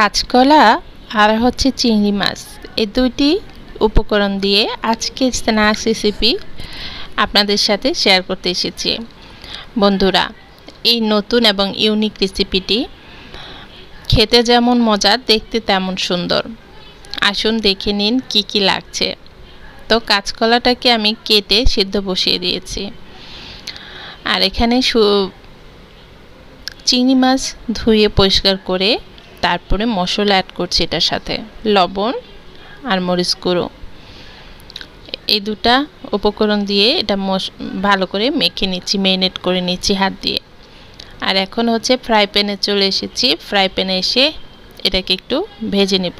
কাঁচকলা আর হচ্ছে চিংড়ি মাছ। এই দুইটি উপকরণ দিয়ে আজকের স্ন্যাক্স রেসিপি আপনাদের সাথে শেয়ার করতে এসেছি। বন্ধুরা, এই নতুন এবং ইউনিক রেসিপিটি খেতে যেমন মজা, দেখতে তেমন সুন্দর। আসুন দেখে নিন কি কি লাগছে। তো কাঁচকলাটাকে আমি কেটে সিদ্ধ বসিয়ে দিয়েছি। আর এখানে চিংড়ি মাছ ধুয়ে পরিষ্কার করে তারপরে মশলা অ্যাড করছি এটার সাথে। লবণ আর মরিচ গুঁড়ো। এই দুটা উপকরণ দিয়ে এটা ভালো করে মেখে নিচ্ছি মেরিনেট করে নিচ্ছি হাত দিয়ে। আর এখন হচ্ছে ফ্রাই প্যানে চলে এসেছি। ফ্রাই প্যানে এসে এটাকে একটু ভেজে নেব।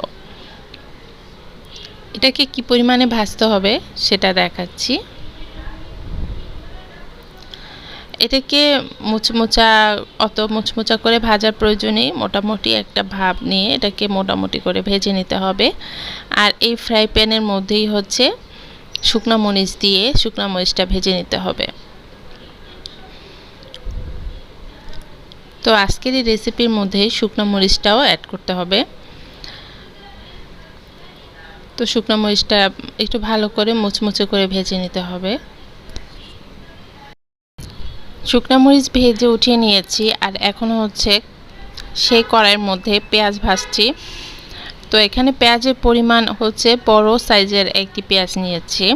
এটাকে কি পরিমাণে ভাজতে হবে সেটা দেখাচ্ছি। এটাকে মুচমুচা, অত মুচমুচা করে ভাজার প্রয়োজনেই মোটামুটি একটা ভাব নিয়ে এটাকে মোটামুটি করে ভেজে নিতে হবে। আর এই ফ্রাই প্যানের মধ্যেই হচ্ছে শুকনো মরিচ দিয়ে শুকনো মরিচটা ভেজে নিতে হবে। তো আজকের এই রেসিপির মধ্যে শুকনো মরিচটাও অ্যাড করতে হবে। তো শুকনো মরিচটা একটু ভালো করে মুচমুচে করে ভেজে নিতে হবে। শুকনো মরিচ ভেজে উঠিয়ে নিয়েছি আর এখন হচ্ছে সেই কড়াইয়ের মধ্যে পেঁয়াজ ভাজছি। তো এখানে পেঁয়াজের পরিমাণ হচ্ছে বড় সাইজের একটি পেঁয়াজ নিয়েছি।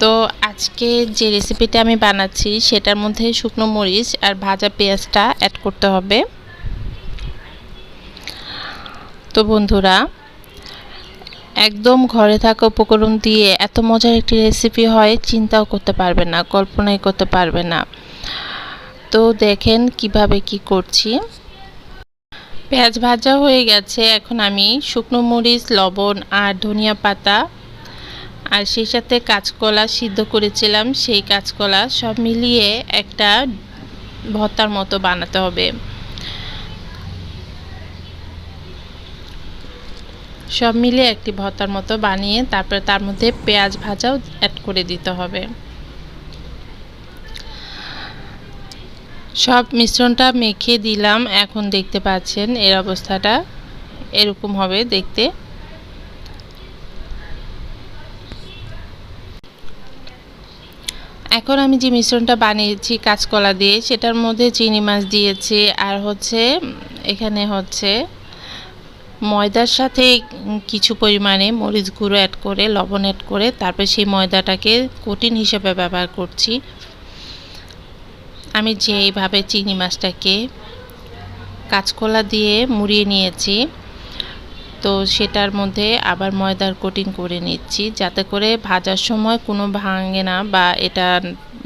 তো আজকে যে রেসিপিটা আমি বানাচ্ছি সেটার মধ্যে শুকনো মরিচ আর ভাজা পেঁয়াজটা অ্যাড করতে হবে। তো বন্ধুরা একদম ঘরে থাকা উপকরণ দিয়ে এত মজার একটি রেসিপি হয়, চিন্তাও করতে পারবে না, কল্পনাই করতে পারবে না। তো দেখেন কীভাবে কি করছি। পেঁয়াজ ভাজা হয়ে গেছে, এখন আমি শুকনো মরিচ, লবণ আর ধনিয়া পাতা আর সেই সাথে কাঁচকলা সিদ্ধ করেছিলাম, সেই কাঁচকলা সব মিলিয়ে একটা ভর্তার মতো বানাতে হবে। সব মিলিয়ে একটি ভর্তার মতো বানিয়ে তারপরে তার মধ্যে পেঁয়াজ ভাজাও অ্যাড করে দিতে হবে। সব মিশ্রণটা মেখে দিলাম। এখন দেখতে পাচ্ছেন এর অবস্থাটা এরকম হবে দেখতে। এখন আমি যে মিশ্রণটা বানিয়েছি কাঁচকলা দিয়ে, সেটার মধ্যে চিনি মাছ দিয়েছি। আর হচ্ছে, এখানে হচ্ছে ময়দার সাথে কিছু পরিমাণে মরিচ গুঁড়ো অ্যাড করে, লবণ অ্যাড করে, তারপর সেই ময়দাটাকে কঠিন হিসেবে ব্যবহার করছি। আমি যেইভাবে চিংড়ি মাছটাকে কাঁচকলা দিয়ে মুড়িয়ে নিয়েছি, তো সেটার মধ্যে আবার ময়দার কোটিং করে নিচ্ছি, যাতে করে ভাজার সময় কোনো ভাঙে না বা এটা,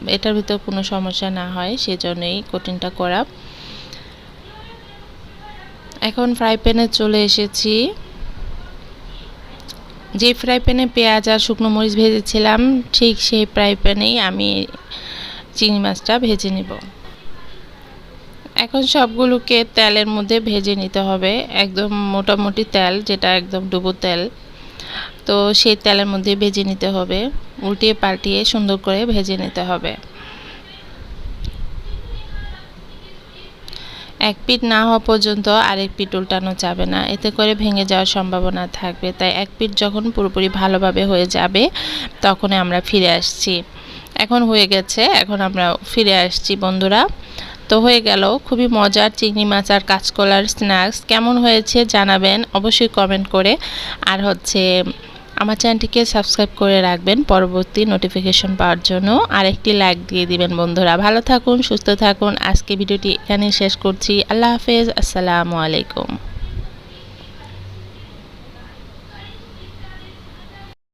এটার ভিতর কোনো সমস্যা না হয়, সেজন্যই কোটিংটা করা। এখন ফ্রাই প্যানে চলে এসেছি। যে ফ্রাই প্যানে পেঁয়াজ আর শুকনো মরিচ ভেজেছিলাম, ঠিক সেই ফ্রাই প্যানেই আমি চিংড়ি মাছটা ভেজে নেব। এখন সবগুলোকে তেলের মধ্যে ভেজে নিতে হবে, একদম মোটামুটি তেল, যেটা একদম ডুবো তেল। তো সেই তেলের মধ্যে ভেজে নিতে হবে, উল্টিয়ে পাল্টিয়ে সুন্দর করে ভেজে নিতে হবে। এক পিঠ না হওয়া পর্যন্ত আরেক পিঠ উল্টানো যাবে না। এতে করে ভেঙে যাওয়ার সম্ভাবনা থাকবে। তাই এক পিঠ যখন পুরোপুরি ভালোভাবে হয়ে যাবে তখন আমরা ফিরে আসছি। এখন হয়ে গেছে, এখন আমরা ফিরে আসছি বন্ধুরা। তো হয়ে গেল, খুবই মজার চিংড়ি মাছ আর কাঁচকলার স্ন্যাক্স। কেমন হয়েছে জানাবেন অবশ্যই কমেন্ট করে। আর হচ্ছে আমার চ্যানেলটিকে সাবস্ক্রাইব করে রাখবেন পরবর্তী নোটিফিকেশন পাওয়ার জন্য। আরেকটি লাইক দিয়ে দিবেন বন্ধুরা। ভালো থাকুন, সুস্থ থাকুন। আজকে ভিডিওটি এখানেই শেষ করছি। আল্লাহ হাফেজ। আসসালামু আলাইকুম।